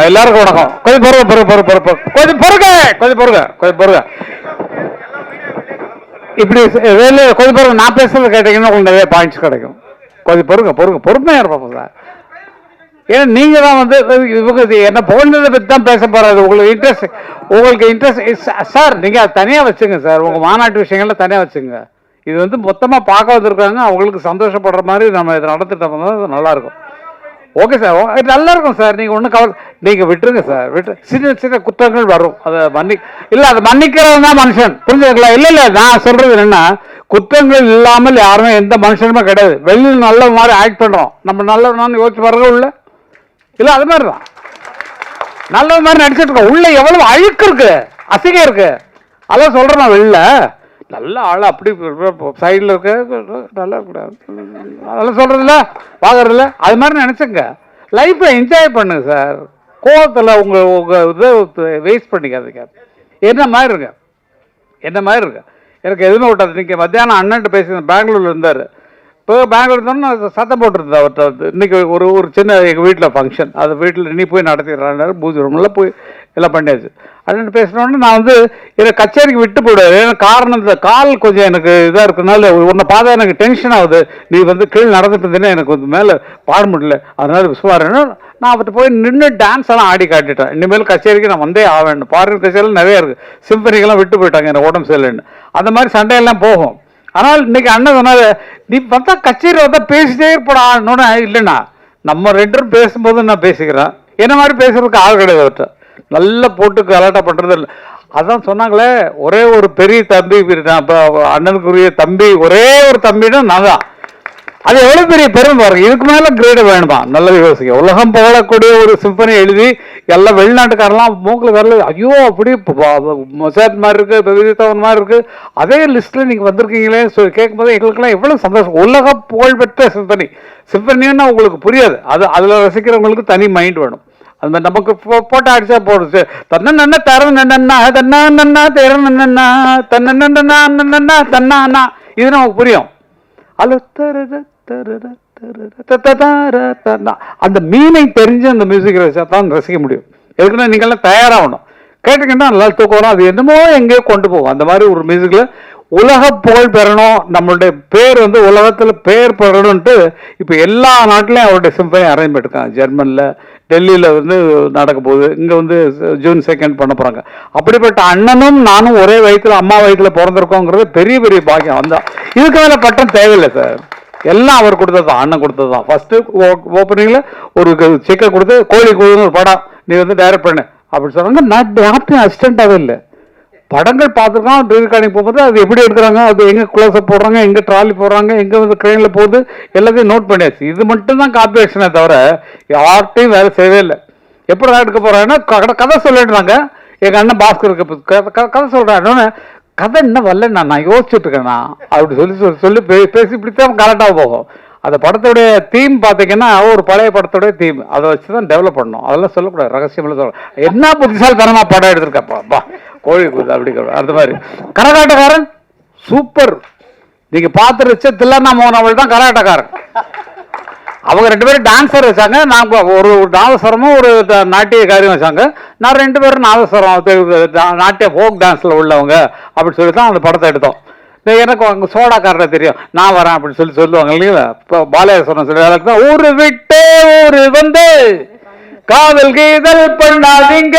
எல்லாருக்கும் வணக்கம். கொஞ்சம் பொறுங்க பொறுங்க பொறுங்க பொறுங்க கொஞ்சம் பொறுங்க கொஞ்சம் பொறுங்க கொஞ்சம் பொறுங்க. இப்படி வேலை கொஞ்சம் பொறுங்க. நான் பேசுறது கேட்டீங்கன்னா உங்களுக்கு நிறைய பாயிண்ட்ஸ் கிடைக்கும். கொஞ்சம் பொறுங்க பொறுங்க. பொறுமையாக இருப்போம் சார் ஏன்னா நீங்க தான் வந்து இவங்க என்ன புகழ்ந்ததை பற்றி தான் பேச போறாரு. உங்களுக்கு இன்ட்ரெஸ்ட் உங்களுக்கு இன்ட்ரெஸ்ட் சார் நீங்க அதை தனியாக வச்சுங்க சார். உங்க மாநாட்டு விஷயங்கள்ல தனியாக வச்சுங்க. இது வந்து மொத்தமாக பார்க்க வந்திருக்காங்க. அவங்களுக்கு சந்தோஷப்படுற மாதிரி நம்ம இதை நடத்திட்டோம்னா அது நல்லாயிருக்கும் ஓகே சார் ஓ- இது நல்லா இருக்கும் சார் நீங்கள் ஒன்றும் கவலை நீங்கள் விட்டுருங்க சார் விட்டு சின்ன சின்ன குற்றங்கள் வரும். அதை மன்னி இல்லை அதை மன்னிக்கிறவன் தான் மனுஷன். புரிஞ்சுக்கலாம் இல்லை இல்லை நான் சொல்கிறது என்னென்னா குற்றங்கள் இல்லாமல் யாருமே எந்த மனுஷனுமே கிடையாது. வெளியில் நல்ல மாதிரி ஆக்ட் பண்ணுறோம் நம்ம நல்லவனான்னு யோசிச்சு வர்றதும் இல்லை இல்லை அது மாதிரி தான் நல்ல மாதிரி நடிச்சிட்டு இருக்கோம். உள்ள எவ்வளவு அழுக்கு இருக்கு. அசிங்கம் இருக்கு. அதான் சொல்கிறேன் நான் வெளில. நல்ல ஆள் அப்படி சைடில் இருக்க நல்லா கூடாது அதெல்லாம் சொல்கிறதில்ல பார்க்குறதில்ல அது மாதிரி நினச்சிங்க. லைஃப்பை என்ஜாய் பண்ணுங்க சார் கோவத்தில் உங்கள் உங்கள் இதை வேஸ்ட் பண்ணிக்காதீங்க. என்ன மாதிரி இருங்க. என்ன மாதிரி இருக்கு எனக்கு எதுவுமே விட்டாது இன்றைக்கி மத்தியானம் அண்ணன்ட்டு பேசினேன் பெங்களூரில் இருந்தார். இப்போ பெங்களூர் இருந்தோம்னா சத்தம் போட்டிருந்தா அவர்கிட்ட வந்து இன்றைக்கி ஒரு ஒரு சின்ன எங்கள் வீட்டில் ஃபங்க்ஷன் அது வீட்டில் நீ போய் நடத்திடுறாரு பூஜை ரூமில் போய் எல்லாம் பண்ணியாச்சு. அண்ணன் பேசினோடனே நான் வந்து என்னை கச்சேரிக்கு விட்டு போயிடுவார். ஏன்னா காரணம் இந்த கால் கொஞ்சம் எனக்கு இதாக இருக்கனால உன்னை பார்த்தா எனக்கு டென்ஷன் ஆகுது. நீ வந்து கீழே நடந்துட்டு இருந்தேன்னா எனக்கு கொஞ்சம் மேலே பாட முடியல. அதனால விசுவாரன்னு நான் அவர்கிட்ட போய் நின்று டான்ஸ் எல்லாம் ஆடி காட்டிட்டேன். இனிமேல் கச்சேரிக்கு நான் வந்தே ஆவேன். ஃபாரின் கச்சேரியில் நிறைய இருக்கு. சிம்பனிக்கெல்லாம் விட்டு போயிட்டாங்க எனக்கு உடம்பு சரியில்லைன்னு அந்த மாதிரி சண்டையெல்லாம் போகும். ஆனால் இன்னைக்கு அண்ணன் சொன்னாரு நீ பார்த்தா கச்சேரி வந்தா பேசிட்டே இருப்படா. இல்லைண்ணா. நம்ம ரெண்டு பேசும்போது நான் பேசிக்கிறேன். என்ன மாதிரி பேசுறதுக்கு ஆள் கிடையாது அவர்கிட்ட. நல்லா போட்டு கலாட்டா பண்ணுறது இல்லை. அதான் சொன்னாங்களே ஒரே ஒரு பெரிய தம்பி நான் அண்ணனுக்குரிய தம்பி ஒரே ஒரு தம்பின்னா நான் தான். அது எவ்வளோ பெரிய பெருமை பாருங்க. இதுக்கு மேலே கிரேடு வேணுமா? நல்லது யோசிக்க உலகம் புகழக்கூடிய ஒரு சிம்பனி எழுதி எல்லாம் வெளிநாட்டுக்காரெல்லாம் மூக்கில் வரல ஐயோ அப்படி மொசாட் மாதிரி இருக்கு பெவிதவன் மாதிரி இருக்கு. அதே லிஸ்ட்டில் நீங்கள் வந்திருக்கீங்களே ஸோ கேட்கும்போது எங்களுக்கெல்லாம் எவ்வளோ சந்தோஷம். உலக புகழ்பெற்ற சிம்பனி சிம்பனின்னா உங்களுக்கு புரியாது. அது அதில் ரசிக்கிறவங்களுக்கு தனி மைண்ட் வேணும். அது மாதிரி நமக்கு போ- போட்டு அடிச்சா போடுச்சு. தன்ன நன்ன தர நன்னா தன்னா நன்னா தேர நன்னா தன்ன தன்னா இது நமக்கு புரியும். அது தருத தருத அந்த மீனை தெரிஞ்சு அந்த மியூசிக் ரசிச்சா தான் ரசிக்க முடியும். எதுக்குன்னா நீங்கள்லாம் தயாராகணும். கேட்டீங்கன்னா நல்லா தூக்கம் வரும். அது என்னமோ எங்கேயோ கொண்டு போகும். அந்த மாதிரி ஒரு மியூசிக்கில் உலக புகழ் பெறணும் நம்மளுடைய பேர் வந்து உலகத்தில் பேர் பெறணும்ட்டு இப்போ எல்லா நாட்டிலையும் அவருடைய சிம்பனி அரேஞ்ச் பண்ணிருக்காங்க. ஜெர்மனில் டெல்லியில் வந்து நடக்க போகுது. இங்கே வந்து ஜூன் செகண்ட் பண்ண போகிறாங்க அப்படிப்பட்ட அண்ணனும் நானும் ஒரே வயதில் அம்மா வயிற்றுல பிறந்திருக்கோங்கிறது பெரிய பெரிய பாக்கியம். வந்தால் இதுக்கு மேலே பட்டம் தேவையில்லை சார் எல்லாம் அவர் கொடுத்தது தான் அண்ணன் கொடுத்தது தான். ஃபஸ்ட்டு ஓப்பனிங்கில் ஒரு சிக்கன் கொடுத்து கோழி கொடுன்னு ஒரு படம் நீ வந்து டைரக்ட் பண்ணு. அப்படி சொன்னாங்க. நான் யார்ட்டையும் அசிஸ்டண்ட்டாகவே இல்லை. படங்கள் பார்த்துருக்கோம். ரீல்கார்டிங் போகும்போது அது எப்படி எடுக்கிறாங்க? அது எங்கே க்ளோஸ்அப் போடுறாங்க? எங்கே ட்ராலி போடுறாங்க? எங்கே வந்து ட்ரெயினில் போகுது? எல்லாத்தையும் நோட் பண்ணியாச்சு. இது மட்டும் தான் காப்பி ஆக்ஷனே தவிர யார்ட்டையும் வேலை செய்யவே இல்லை. எப்படி எடுக்க போகிறாங்கன்னா கதை கதை சொல்லிடுறாங்க எங்கள் அண்ணன் பாஸ்கருக்கு கதை- கதை- கதை கதை என்ன வரலண்ணா நான் யோசிச்சுட்டு இருக்கேண்ணா அப்படி சொல்லி சொல்லி சொல்லி பே- பேசி இப்படித்தான் கரெக்டாக போகும். அந்த படத்துடைய தீம் பார்த்தீங்கன்னா ஒரு பழைய படத்துடைய தீம் அதை வச்சு தான் டெவலப் பண்ணணும். அதெல்லாம் சொல்லக்கூடாது. ரகசியமெல்லாம் சொல்ல என்ன புத்திசாலித்தனமாக படம் எடுத்திருக்கப்பா கோழி கூது அப்படி அந்த மாதிரி. கரகாட்டக்காரன்? சூப்பர் நீங்க பார்த்துருச்ச தில்லண்ணா மோகன் அவள் தான் கரகாட்டக்காரன். அவங்க ரெண்டு பேரும் டான்ஸர் வச்சாங்க. நான் ஒரு நாதஸ்வரமும் ஒரு நாட்டிய காரியம் வச்சாங்க. நான் ரெண்டு பேரும் நாதஸ்வரம் நாட்டிய ஃபோக் டான்ஸில் உள்ளவங்க அப்படின்னு சொல்லி தான் அந்த படத்தை எடுத்தோம். எனக்கு அங்கே சோடாக்காரரை தெரியும். நான் வரேன் அப்படின்னு சொல்லி சொல்லுவாங்க இல்லைங்களா? இப்போ பாலேஸ்வரன் சொல்லி தான் ஊரு விட்டு ஊரு வந்து. காதல் கீதல் பண்ணாதீங்க.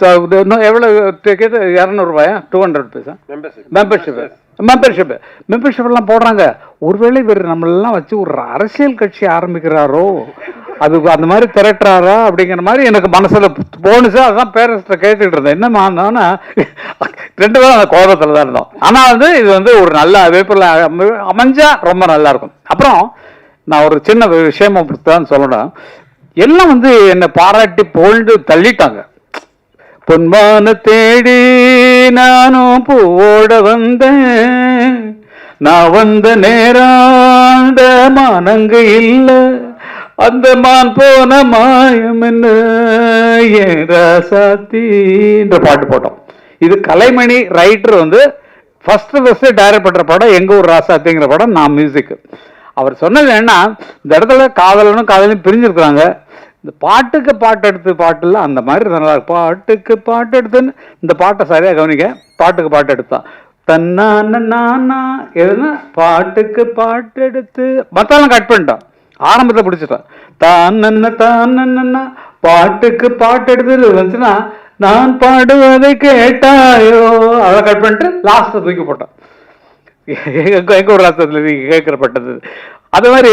So, இன்னும் எவ்வளவு ticket இரநூறுபாயா? Two hundred paisa membership membership membership எல்லாம் போடுறாங்க. ஒருவேளை இவர் நம்மளெல்லாம் வச்சு ஒரு அரசியல் கட்சி ஆரம்பிக்கிறாரோ அது அந்த மாதிரி திரட்டுறாரா அப்படிங்கிற மாதிரி எனக்கு மனசுல போணுச்சு. அதான் பேரண்ட்ஸ்ட கேட்டுட்டு இருந்தேன். என்னமா நானா ரெண்டு பேரும் அந்த கோபத்துல தான் இருந்தோம். ஆனா வந்து இது வந்து ஒரு நல்ல வேப்பில் அமைஞ்சா ரொம்ப நல்லா இருக்கும் அப்புறம் நான் ஒரு சின்ன விஷயமா தான் சொல்லணும். எல்லாம் வந்து என்னை பாராட்டி புகழ்ந்து தள்ளிட்டாங்க. பொன்மான தேடி நானும் பூவோட வந்தேன். நான் வந்த நேராண்ட மானங்கு இல்லை. அந்த மான் போன மாயம் என்ன? ஏன் ராசாத்தின்ற பாட்டு போட்டோம். இது கலைமணி ரைட்டர் வந்து ஃபர்ஸ்ட் ஃபர்ஸ்ட் டைரக்ட் பண்ற படம் எங்க ஊர் ராசாத்திங்கிற படம் நான் மியூசிக் அவர் சொன்னது என்ன இந்த இடத்துல காதலனும் காதலும் பிரிஞ்சிருக்கிறாங்க. இந்த பாட்டுக்கு பாட்டு எடுத்து பாட்டுல அந்த மாதிரி நல்லா பாட்டுக்கு பாட்டு எடுத்துன்னு இந்த பாட்டை சரியா கவனிக்க பாட்டுக்கு பாட்டு எடுத்தான் தன்னான நானா எதுனா பாட்டுக்கு பாட்டு எடுத்து மத்தாலும் கட் பண்ணிட்டான் ஆரம்பத்தை பிடிச்சிட்டான் தான் நன்ன தான் நன்னா பாட்டுக்கு பாட்டு எடுத்து வந்துச்சுன்னா நான் பாடுவதை கேட்டாயோ? அதை கட் பண்ணிட்டு லாஸ்ட்டை தூக்கி போட்டான் எங்க ஒரு ராஷ்டிரத்தில் கேட்கறப்பட்டது. கேட்கப்பட்டது அது மாதிரி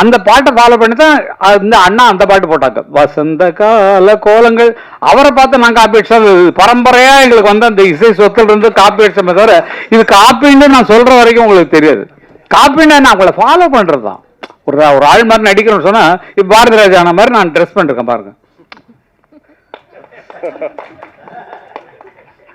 அந்த பாட்டை ஃபாலோ பண்ணி தான் இந்த அண்ணா அந்த பாட்டு போட்டாங்க. வசந்த கால கோலங்கள். அவரை பார்த்து நான் காப்பி அடிச்சோம் பரம்பரையா எங்களுக்கு வந்து அந்த இசை சொத்துல இருந்து காப்பி அடிச்சோமே தவிர இது காப்பின்னு நான் சொல்ற வரைக்கும் உங்களுக்கு தெரியாது. காப்பின்னா நான் உங்களை ஃபாலோ பண்றது தான் ஒரு ஒரு ஆள் மாதிரி நடிக்கணும்னு சொன்னா இப்ப பாரதி ராஜா ஆன மாதிரி நான் ட்ரெஸ் பண்ணிருக்கேன் பாருங்க.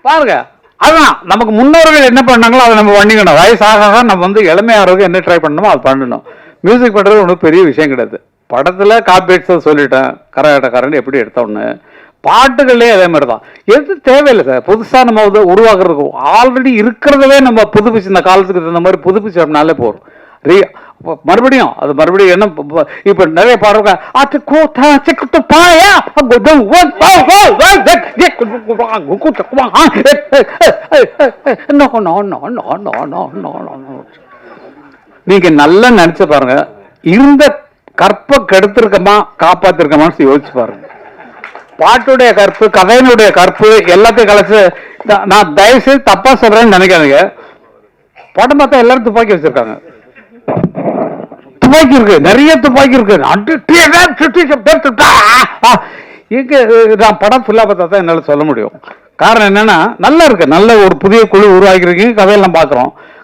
பாருங்க அதான் நமக்கு முன்னோர்கள் என்ன பண்ணாங்களோ அதை நம்ம பண்ணிக்கணும். வயசாக ஆக நம்ம வந்து இளமையாகிறதுக்கு என்ன ட்ரை பண்ணணுமோ அது பண்ணணும். மியூசிக் பண்ணுறது ஒன்றும் பெரிய விஷயம் கிடையாது படத்தில் காப்பிரைட்ஸை சொல்லிட்டேன் கரகாட்டக்காரன் எப்படி எடுத்தோன்னு பாட்டுகள்லேயே அதே மாதிரி தான் எது தேவையில்லை சார் புதுசாக நம்ம வந்து உருவாக்குறதுக்கு ஆல்ரெடி இருக்கிறதவே நம்ம புதுப்பிச்சு இந்த காலத்துக்கு தகுந்த மாதிரி புதுப்பிச்சோம்னாலே போகிறோம் ரீ மறுபடியும் அது மறுபடியும் என்ன இப்ப நிறைய பாடுறாங்க அது கூத்தா சிக்கிட்டு பாயா no no no no no no no நீங்க நல்லா நினைச்சு பாருங்க. இருந்த கற்பை கெடுத்திருக்கமா காப்பாத்திருக்கமான்னு யோசிச்சு பாருங்க. பாட்டுடைய கற்பு கதையினுடைய கற்பு எல்லாத்தையும் கலைச்சு நான் தயவு செய்து தப்பா சொல்றேன்னு நினைக்காதீங்க. படம் பார்த்தா எல்லாரும் துப்பாக்கி வச்சிருக்காங்க. துப்பாக்கி இருக்கு நிறைய துப்பாக்கி இருக்கு. அட்டு நான் படம் ஃபுல்லா பார்த்தா தான் என்னால சொல்ல முடியும். காரணம் என்னன்னா நல்லா இருக்கு. நல்ல ஒரு புதிய குழு உருவாக்கிருக்கீங்க கதையெல்லாம் பார்க்குறோம்.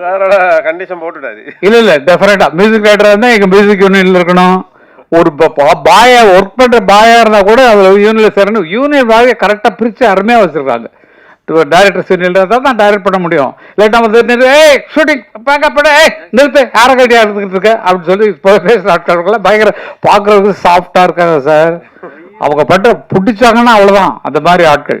சாரோட கண்டிஷன் போட்டுட்டாரு. இல்ல இல்ல டெஃபினட்டா மியூசிக் டைரக்டரா இருந்தா எங்க மியூசிக் யூனியன்ல இருக்கணும். ஒரு பாயா ஒர்க் பண்ற பாயா இருந்தா கூட அதுல யூனியன்ல சேரணும். யூனியன் பாய கரெக்டா பிரிச்சு அருமையா வச்சிருக்காங்க. டைரக்டர் யூனியன்ல இருந்தா தான் டைரக்ட் பண்ண முடியும். இல்லாட்டா வந்து ஏய் ஷூட்டிங் பேக்கப் பண்ண ஏய் நிறுத்து யார கட்டியா எடுத்துக்கிட்டு இருக்க? அப்படின்னு சொல்லி இப்போ பேசுற ஆட்கள் பயங்கர பாக்குறதுக்கு சாஃப்டா இருக்காங்க சார் அவங்க பட்ட பிடிச்சாங்கன்னா அவ்வளவுதான். அந்த மாதிரி ஆட்கள்.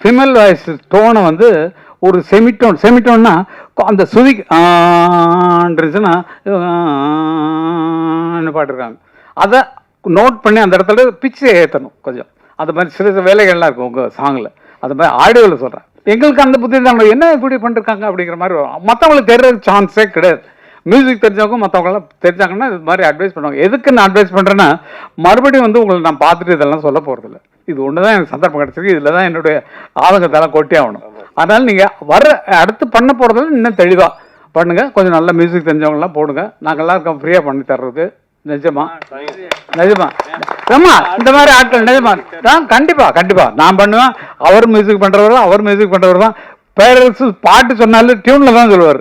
ஃபிமேல் வாய்ஸ் டோனை வந்து ஒரு செமிட்டோன் செமிட்டோன்னா அந்த சுதி ஆன்றதுன்னா பாட்டுருக்காங்க அதை நோட் பண்ணி அந்த இடத்துல பிச்சை ஏற்றணும் கொஞ்சம். அந்த மாதிரி சிறு சிறு வேலைகள்லாம் இருக்கும் உங்கள் சாங்கில் அது மாதிரி ஆடியோவில் சொல்கிறேன் எங்களுக்கு அந்த புத்தி தான் என்ன இப்படி பண்ணிருக்காங்க அப்படிங்கிற மாதிரி வரும். மற்றவங்களுக்கு தெரியற சான்ஸே கிடையாது. மியூசிக் தெரிஞ்சவங்க மற்றவங்களாம் தெரிஞ்சாங்கன்னா இது மாதிரி அட்வைஸ் பண்ணுவாங்க. எதுக்கு நான் அட்வைஸ் பண்ணுறேன்னா மறுபடியும் வந்து உங்களை நான் பார்த்துட்டு இதெல்லாம் சொல்ல போகிறதில்ல இது ஒன்று தான் எனக்கு சந்தர்ப்பம் கிடச்சிருக்கு. இதில் தான் என்னுடைய ஆதங்கத்தெல்லாம் கொட்டி ஆகணும். அதனால் நீங்கள் வர அடுத்து பண்ண போகிறதில் இன்னும் தெளிவாக பண்ணுங்கள் கொஞ்சம் நல்ல மியூசிக் தெரிஞ்சவங்களாம் போடுங்க. நாங்கள்லாம் இருக்கோம் ஃப்ரீயாக பண்ணி தர்றது நிஜமா? நிஜமா. ஆமா இந்த மாதிரி ஆட்கள் நிஜமா. நான் கண்டிப்பா கண்டிப்பா. நான் பண்ணுவேன். அவர் மியூசிக் பண்றவர் தான் அவர் மியூசிக் பண்றவர் தான். பேரரசு பாட்டு சொன்னாலும் டியூன்ல தான் சொல்லுவார்.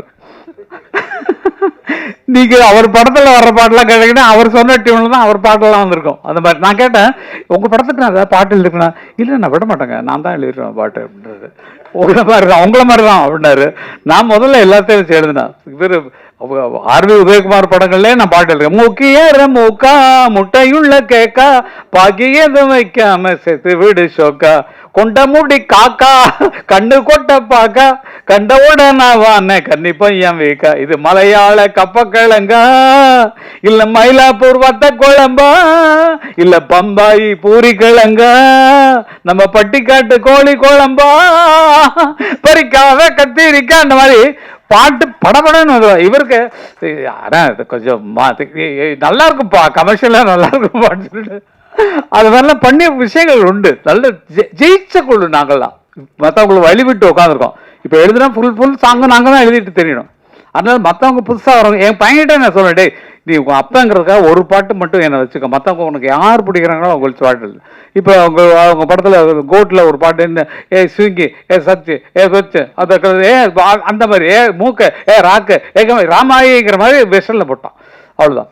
நீங்க அவர் படத்துல வர்ற பாட்டெல்லாம் கேட்டீங்கன்னா அவர் சொன்ன டியூன்ல தான் அவர் பாட்டெல்லாம் வந்திருக்கும். அந்த மாதிரி நான் கேட்டேன் உங்க படத்துக்கு நான் ஏதாவது பாட்டு எழுதுக்கணும் இல்லை நான் விட மாட்டேங்க. நான் தான் எழுதிருவேன் பாட்டு அப்படின்றது உங்களை மாதிரி தான் உங்களை மாதிரி தான் அப்படின்னாரு. நான் முதல்ல எல்லாத்தையும் வச்சு எழுதினேன். இவர் ஆர்வி உதயகுமார் படங்கள்ல நான் பாட்டு இருக்கேன் முக்கிய மூக்கா முட்டையுள்ள கேக்கா பாக்கியது வைக்காம செத்து விடு ஷோக்கா. கொண்ட முடி காக்கா கண்ணு கொட்ட பாக்கா. கண்டவோட நான் வானே கன்னி பையன் வீக்கா. இது மலையாள கப்பக்கிழங்கா? இல்ல மயிலாப்பூர் வத்த குழம்பா? இல்ல பம்பாயி பூரி கிழங்கா? நம்ம பட்டிக்காட்டு கோழி குழம்பா? பறிக்காவ கத்திரிக்கா அந்த மாதிரி பாட்டு படபடன்னு இவருக்கு ஆனா இது கொஞ்சம் நல்லா இருக்கும்ப்பா கமர்ஷியலாக நல்லா இருக்கும்ப்பான்னு சொல்லிட்டு. அது மாதிரிலாம் பண்ணிய விஷயங்கள் உண்டு. நல்ல ஜெ- ஜெயிச்ச குழு நாங்கள்லாம். மற்றவங்களை வழிவிட்டு உட்காந்துருக்கோம் இப்போ எழுதுனா ஃபுல் ஃபுல் சாங்கு நாங்கள் தான் எழுதிட்டு தெரியணும் அதனால மற்றவங்க புதுசாக வரவங்க என் பையன்கிட்ட நான் சொல்றேன் டே நீ உங்கள் அப்பாங்கிறதுக்காக ஒரு பாட்டு மட்டும் என்னை வச்சுக்க. மற்றவங்க உனக்கு யார் பிடிக்கிறாங்களோ அவங்களுக்கு பாட்டு இல்லை. இப்போ அவங்க அவங்க படத்தில் கோட்டில் ஒரு பாட்டு என்ன ஏ சுங்கி ஏ சச்சு ஏ சொச்சு அந்த ஏ அந்த மாதிரி ஏ மூக்க ஏ ராக்கு ஏ ராமாயிங்கிற மாதிரி வெஸ்டனில் போட்டான். அவ்வளோதான்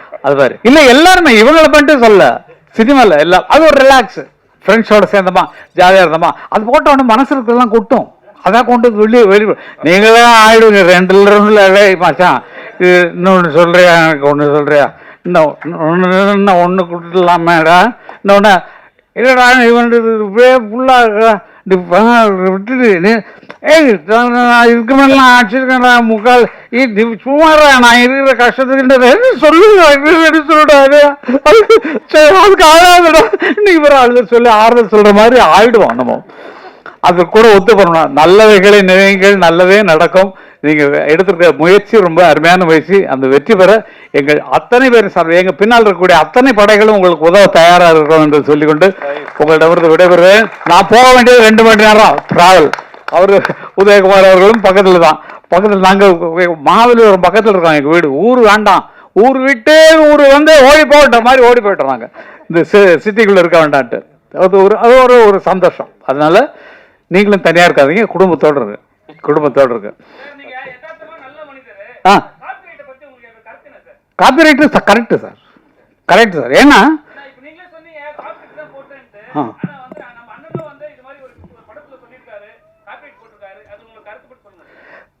அது மாதிரி இல்ல எல்லாருமே இவங்களை பண்ணிட்டு சொல்ல சினிமால எல்லாம். அது ஒரு ரிலாக்ஸ் ஃப்ரெண்ட்ஸோட சேர்ந்தமா ஜாலியா இருந்தோமா அது போட்ட உடனே மனசு கொட்டும். அதான் கொண்டு வந்து வெளியே வெளியே. நீங்களே ஆயிடுங்க ரெண்டுல ரெண்டுல மச்சான் இன்னொன்று சொல்றியா எனக்கு ஒன்று சொல்றியா? இன்னும் ஒன்று இன்னும் ஒன்று கொடுத்துடலாமேடா. இன்னொன்று இல்லைடா இவன் இப்படியே ஃபுல்லாக விட்டுட்டு ஏய் நான் நான் இதுக்கு மேலாம் அடிச்சிருக்கேன்டா முக்கால் நீ சும்மாடா நான் இருக்கிற கஷ்டத்துக்குன்றது சொல்லுங்க சொல்லிடாது சரி அதுக்கு ஆகாதுடா நீ வேற ஆளுதல் சொல்லி ஆறுதல் சொல்ற மாதிரி ஆயிடுவோம் நம்ம அது கூட ஒத்து பண்ணணும் நல்லவைகளை நினைங்கள் நல்லதே நடக்கும் நீங்க எடுத்திருக்க முயற்சி ரொம்ப அருமையான முயற்சி அந்த வெற்றி பெற எங்கள் அத்தனை பேர் சார் எங்க பின்னால் இருக்கக்கூடிய அத்தனை படைகளும் உங்களுக்கு உதவ தயாரா இருக்கிறோம் என்று சொல்லிக்கொண்டு உங்களிடமிருந்து விடைபெறுவேன் நான் போக வேண்டியது ரெண்டு மணி நேரம் டிராவல் அவரு உதயகுமார் அவர்களும் பக்கத்துல தான். பக்கத்துல நாங்க மாவலிபுரம் பக்கத்துல இருக்கோம் எங்க வீடு. ஊர் வேண்டாம். ஊர் விட்டு ஊர் வந்து ஓடி போகிற மாதிரி ஓடி போயிட்டோம் நாங்க இந்த சிட்டிக்குள்ள இருக்க வேண்டான்ட்டு. அது ஒரு அது ஒரு ஒரு சந்தோஷம். அதனால நீங்களும் தனியா இருக்காதீங்க குடும்பத்தோட இருக்கு குடும்பத்தோட இருக்கு ஆ. காப்பிரைட்டை கரெக்ட் சார் கரெக்ட் சார் ஏன்னா நீங்களே ஆ. ஆனா வந்து நம்ம அண்ணனும் வந்து இது மாதிரி ஒரு ஒரு படத்துல சொல்லியிருக்காரு காப்பிரைட் போட்டிருக்காரு அது உங்களுக்கு கருத்து பற்றி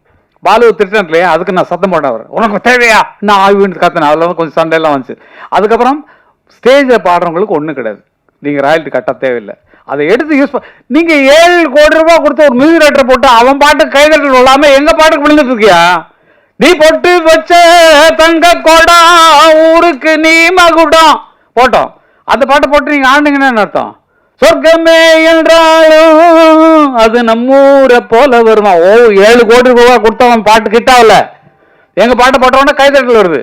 பாலு திட்டினது இல்லையா அதுக்கு நான் சத்தம் போட்டேன் உனக்கு தேவையா? நான் ஆய்வுன்னு கத்தினேன் அதில் வந்து கொஞ்சம் சண்டையெல்லாம் வந்துச்சு. அதுக்கப்புறம் ஸ்டேஜில் பாடுறவங்களுக்கு ஒன்றும் கிடையாது. நீங்கள் ராயல்ட்டி கட்ட தேவையில்லை. அதை எடுத்து யூஸ் பண்ண நீங்க ஏழு கோடி ரூபாய் கொடுத்து ஒரு மியூசிக் ரைட்டர் போட்டு அவன் பாட்டுக்கு கைதட்டல் விழாம எங்க பாட்டுக்கு விழுந்துட்டு இருக்கியா? நீ பொட்டு வச்ச தங்க கொடா ஊருக்கு நீ மகுடம். போட்டோம். அந்த பாட்டை போட்டு நீங்க ஆண்டுங்கன்னு என்ன அர்த்தம்? சொர்க்கமே என்றாலும் அது நம்மூரை போல வருமா? ஓ ஏழு கோடி ரூபா கொடுத்தவன் பாட்டு கிட்டாவில். எங்கள் பாட்டை போட்டவொடனே கைதட்டல் வருது.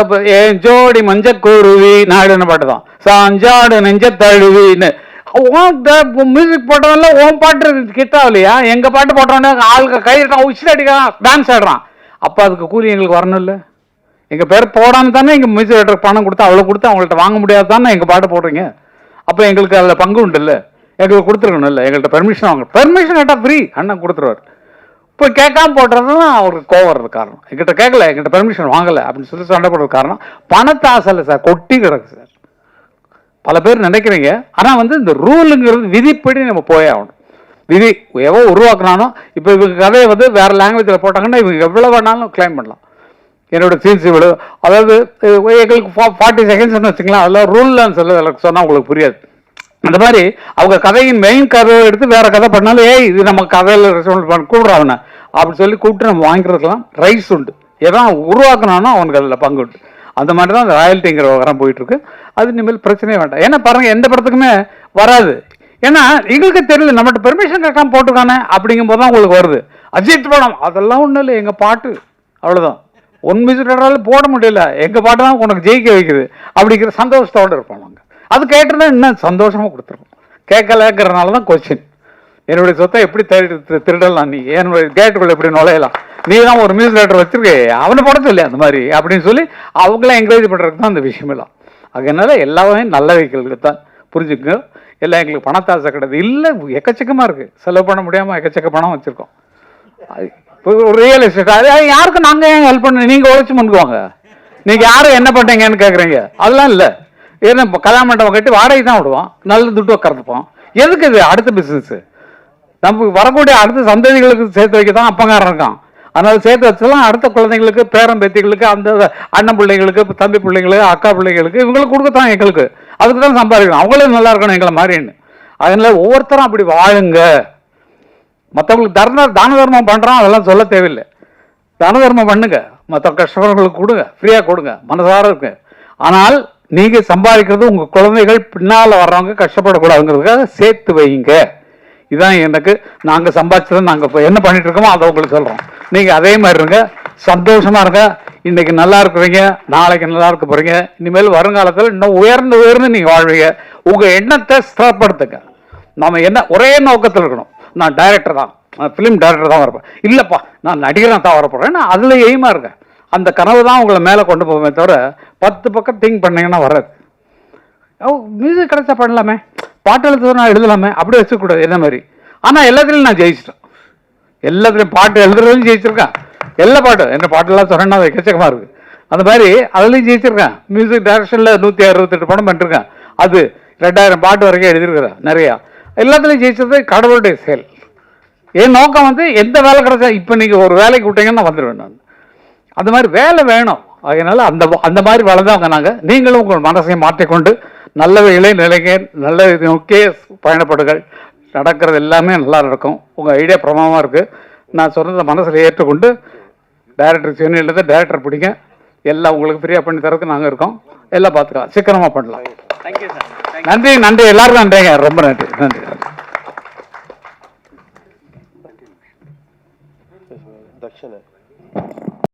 இப்போ என் ஜோடி மஞ்சக்குருவி நாடுன பாட்டு தான். சாஞ்சாடு நெஞ்ச தழுவின்னு மியூசிக் போட்டவன்ல உன் பாட்டு கிட்டாவில்லையா எங்கள் பாட்டு போட்டவனே ஆளுக்கு கைதட்டான் உச்சிட்டு அடிக்கிறான் டான்ஸ் ஆடுறான். அப்போ அதுக்கு கூலி எங்களுக்கு வரணும்ல. எங்கள் பேர் போடாமல் தானே எங்கள் மியூசிக் டைரக்டர் பணம் கொடுத்து அவ்வளோ கொடுத்து அவங்கள்ட்ட வாங்க முடியாது தானே எங்கள் பாட்டு போடுறீங்க? அப்போ எங்களுக்கு அதில் பங்கு உண்டுல்ல. எங்களுக்கு கொடுத்துருக்கணும் இல்லை. எங்கள்கிட்ட பெர்மிஷன் வாங்க. பெர்மிஷன் கேட்டால் ஃப்ரீ அண்ணன் கொடுத்துருவார். இப்போ கேட்காம போடுறது தான் அவருக்கு கோவம் வர்றது காரணம். எங்கிட்ட கேட்கல. எங்கிட்ட பெர்மிஷன் வாங்கலை. அப்படின்னு சொல்லி சண்டை போடுறது காரணம். பணத்தை சார். கொட்டி கிடக்கு சார். பல பேர் நினைக்கிறீங்க. ஆனால் வந்து இந்த ரூலுங்கிறது விதிப்படி நம்ம போயே ஆகணும். விதி எவ்வளோ உருவாக்குனானோ இப்போ இவங்க கதையை வந்து வேறு லாங்குவேஜில் போட்டாங்கன்னா இவங்க எவ்வளோ வேணாலும் கிளைம் பண்ணலாம். என்னோட சீன்ஸ் இவ்வளோ அதாவது அஹ், எங்களுக்கு ஃபார்ட்டி செகண்ட்ஸ்னு வச்சுக்கலாம் அதில் ரூல்லாம் சொல்ல எனக்கு சொன்னால் உங்களுக்கு புரியாது. அந்த மாதிரி அவங்க கதையின் மெயின் கதையை எடுத்து வேற கதை பண்ணாலும் ஏய் இது நம்ம கதையில் ரெஸ்பான்ஸ் பண்ண கூப்பிட்றாவன அப்படின்னு சொல்லி கூப்பிட்டு நம்ம வாங்கிக்கிறதுக்கெல்லாம் ரைஸ் உண்டு. எதான் உருவாக்குனானோ அவனுக்கு அதில் பங்கு உண்டு. அந்த மாதிரி தான் அந்த ராயல்ட்டிங்கிற விவகாரம் போயிட்டுருக்கு. அது இனிமேல் பிரச்சனையே வேண்டாம். ஏன்னா பாருங்கள் எந்த படத்துக்குமே வராது. ஏன்னா எங்களுக்கு தெரியல நம்மகிட்ட பெர்மிஷன் கேட்காம போட்டுருக்கானே அப்படிங்கும்போது தான் உங்களுக்கு வருது. அஜித் படம் அதெல்லாம் ஒன்றும் இல்லை எங்கள் பாட்டு. அவ்வளோதான் ஒன் மியூசிக் போட முடியல. எங்கள் பாட்டு தான் உனக்கு ஜெயிக்க வைக்குது. அப்படிங்கிற சந்தோஷத்தோடு இருப்போம் நாங்கள் அது கேட்டுனா இன்னும் சந்தோஷமாக கொடுத்துருக்கோம் கேட்கலங்கிறனால தான் கொஸ்டின் என்னுடைய சொத்தை எப்படி திருடு திரு- திருடலாம் நீ? என்னுடைய கேட்டுக்குள்ள எப்படி நுழையலாம்? நீ தான் ஒரு மியூசிக் டைரக்டர் வச்சிருக்கே. அவனை பட சொல்லி அந்த மாதிரி அப்படின்னு சொல்லி அவங்கள என்கரேஜ் பண்ணுறதுக்கு தான் அந்த விஷயமெல்லாம். அதனால எல்லாமே நல்ல வைக்கிறது தான். புரிஞ்சுக்கங்க. எல்லாம் எங்களுக்கு பணத்தாசை கிடையாது. இல்லை எக்கச்சக்கமாக இருக்குது செலவு பண்ண முடியாமல் எக்கச்சக்க பணம் வச்சுருக்கோம். அது ரியல் எஸ்டேட் அது யாருக்கும் நாங்கள் ஏன் ஹெல்ப் பண்ண நீங்கள் உழைச்சி முன்னுக்குவாங்க? நீங்கள் யாரும் என்ன பண்ணுறீங்கன்னு கேட்குறீங்க அதெல்லாம் இல்லை. ஏன்னா இப்போ கல்யாண மண்டபம் கட்டி வாடகை தான் விடுவோம். நல்ல துட்டு உட்காந்துப்போம் எதுக்கு இது அடுத்த பிஸ்னஸ் நமக்கு வரக்கூடிய அடுத்த சந்ததிகளுக்கு சேர்த்து வைக்க தான் அப்பங்காரன் இருக்கான். அதனால சேர்த்து வச்சலாம் அடுத்த குழந்தைங்களுக்கு பேரன் பேத்திகளுக்கு அந்த அண்ணன் பிள்ளைங்களுக்கு தம்பி பிள்ளைங்களுக்கு அக்கா பிள்ளைங்களுக்கு இவங்களுக்கு கொடுக்கத்தான் எங்களுக்கு. அதுக்கு தான் சம்பாதிக்கணும். அவங்களும் நல்லா இருக்கணும் எங்களை மாதிரின்னு. அதனால ஒவ்வொருத்தரும் அப்படி வாழுங்க. மற்றவங்களுக்கு தர்ண தான தர்மம் பண்ணுறோம் அதெல்லாம் சொல்ல தேவையில்லை. தான தர்மம் பண்ணுங்க. மற்ற கஷ்டப்படுறவங்களுக்கு கொடுங்க. ஃப்ரீயாக கொடுங்க. மனசார இருக்கு. ஆனால் நீங்கள் சம்பாதிக்கிறது உங்கள் குழந்தைகள் பின்னால் வர்றவங்க கஷ்டப்படக்கூடாதுங்கிறதுக்காக சேர்த்து வைங்க. இதான் எனக்கு நாங்கள் சம்பாதிச்சதை நாங்கள் இப்போ என்ன பண்ணிட்டு இருக்கோமோ அதை உங்களுக்கு சொல்கிறோம் நீங்கள் அதே மாதிரி இருங்க. சந்தோஷமாக இருங்க. இன்றைக்கி நல்லா இருக்கிறீங்க. நாளைக்கு நல்லா இருக்க போகிறீங்க இனிமேல் வருங்காலத்தில் இன்னும் உயர்ந்து உயர்ந்து நீங்கள் வாழ்வீங்க. உங்கள் எண்ணத்தை ஸ்திரப்படுத்துங்க. நம்ம என்ன ஒரே நோக்கத்தில் இருக்கணும். நான் டைரக்டர் தான். நான் ஃபிலிம் டைரக்டர் தான் வரப்பேன் இல்லைப்பா நான் நடிகராக தான் வரப்போகிறேன் நான் அதில் எய்மாக இருக்கேன். அந்த கனவு தான் உங்களை மேலே கொண்டு போவேன் தவிர பத்து பக்கம் திங்க் பண்ணீங்கன்னா வராது. ஓ மியூசிக் கிடைச்சா பண்ணலாமே. பாட்டு எழுத நான் எழுதலாமே. அப்படியே வச்சுக்கூடாது என்ன மாதிரி. ஆனால் எல்லாத்துலேயும் நான் ஜெயிச்சிட்டேன். எல்லாத்துலேயும் பாட்டு எழுதுறதுலையும் ஜெயிச்சிருக்கேன். எல்லா பாட்டும் என்ன பாட்டெல்லாம் சொன்னேன்னா அது எக்கச்சக்கமாக இருக்குது அந்த மாதிரி அதுலேயும் ஜெயிச்சிருக்கேன். மியூசிக் டைரக்ஷனில் நூற்றி அறுபத்தெட்டு படம் பண்ணிருக்கேன். அது ரெண்டாயிரம் பாட்டு வரைக்கும் எழுதியிருக்கிறேன் நிறையா. எல்லாத்துலேயும் ஜெயிச்சது கடவுளுடைய செயல். என் நோக்கம் வந்து எந்த வேலை கிடைச்சா இப்போ நீங்கள் ஒரு வேலைக்கு விட்டீங்கன்னா வந்துடுவேன் நான். அந்த மாதிரி வேலை வேணும். அதனால் அந்த அந்த மாதிரி வளர்ந்தவங்க நாங்கள் நீங்களும் உங்கள் மனசை மாற்றிக்கொண்டு நல்ல இளை நிலைங்க நல்ல இது நோக்கியே பயணப்படுகள் நடக்கிறது எல்லாமே நல்லா இருக்கும் உங்கள் ஐடியா பிரமாதமாக இருக்குது நான் சொன்னதை மனசில் ஏற்றுக்கொண்டு டைரக்டர் சென்னையிலேருந்து டைரக்டர் பிடிங்க. எல்லாம் உங்களுக்கு ஃப்ரீயாக பண்ணி தரதுக்கு நாங்கள் இருக்கோம். எல்லாம் பார்த்துக்கலாம். சீக்கிரமாக பண்ணலாம். நன்றி நன்றி. எல்லாருக்கும் நன்றிங்க. ரொம்ப நன்றி நன்றி. தட்சணை.